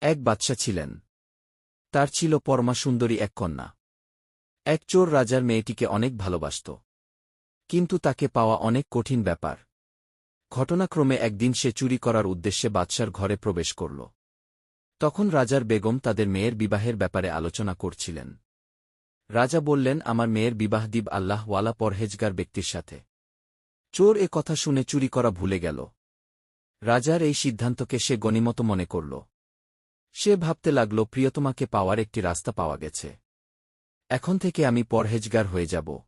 এক বাদশা ছিলেন। তার ছিল পরমা সুন্দরী এক কন্যা। এক চোর রাজার মেয়েটিকে অনেক ভালোবাসত। কিন্তু তাকে পাওয়া অনেক কঠিন ব্যাপার। ঘটনাক্রমে একদিন সে চুরি করার উদ্দেশ্যে বাদশার ঘরে প্রবেশ করল। তখন রাজার বেগম তাদের মেয়ের বিবাহের ব্যাপারে আলোচনা করছিলেন। রাজা বললেন, আমার মেয়ের বিবাহ দিব আল্লাহ ওয়ালা পরহেজগার ব্যক্তির সাথে। চোর এ কথা শুনে চুরি করা ভুলে গেল। রাজার এই সিদ্ধান্তকে সে গণিমত মনে করল। সে ভাবতে লাগল প্রিয়তমাকে পাওয়ার একটি রাস্তা পাওয়া গেছে। এখন থেকে আমি পরহেজগার হয়ে যাব।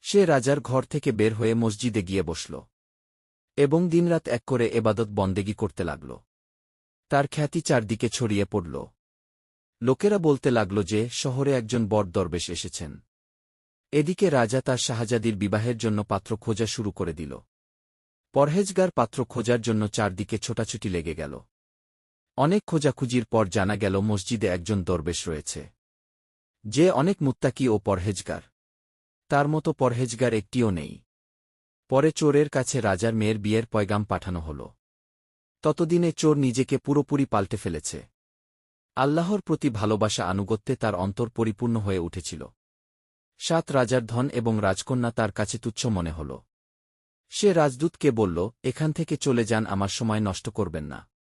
সে রাজার ঘর থেকে বের হয়ে মসজিদে গিয়ে বসল। এবং দিনরাত এক করে এবাদত বন্দেগি করতে লাগল। তার খ্যাতি চারদিকে ছড়িয়ে পড়ল। লোকেরা বলতে লাগল যে, শহরে একজন বর দরবেশ এসেছেন। এদিকে রাজা তার শাহজাদির বিবাহের জন্য পাত্র খোঁজা শুরু করে দিল। পরহেজগার পাত্র খোঁজার জন্য চারদিকে ছোটাছুটি লেগে গেল। অনেক খোঁজাখুঁজির পর জানা গেল মসজিদে একজন দরবেশ রয়েছে। যে অনেক মুত্তাকি ও পরহেজগার। তার মতো পরহেজগার একটিও নেই। পরে চোরের কাছে রাজার মেয়ের বিয়ের পয়গাম পাঠানো হল। ততদিনে চোর নিজেকে পুরোপুরি পাল্টে ফেলেছে। আল্লাহর প্রতি ভালোবাসা আনুগত্যে তার অন্তর পরিপূর্ণ হয়ে উঠেছিল। সাত রাজার ধন এবং রাজকন্যা তার কাছে তুচ্ছ মনে হল। সে রাজদূতকে বলল, এখান থেকে চলে যান, আমার সময় নষ্ট করবেন না।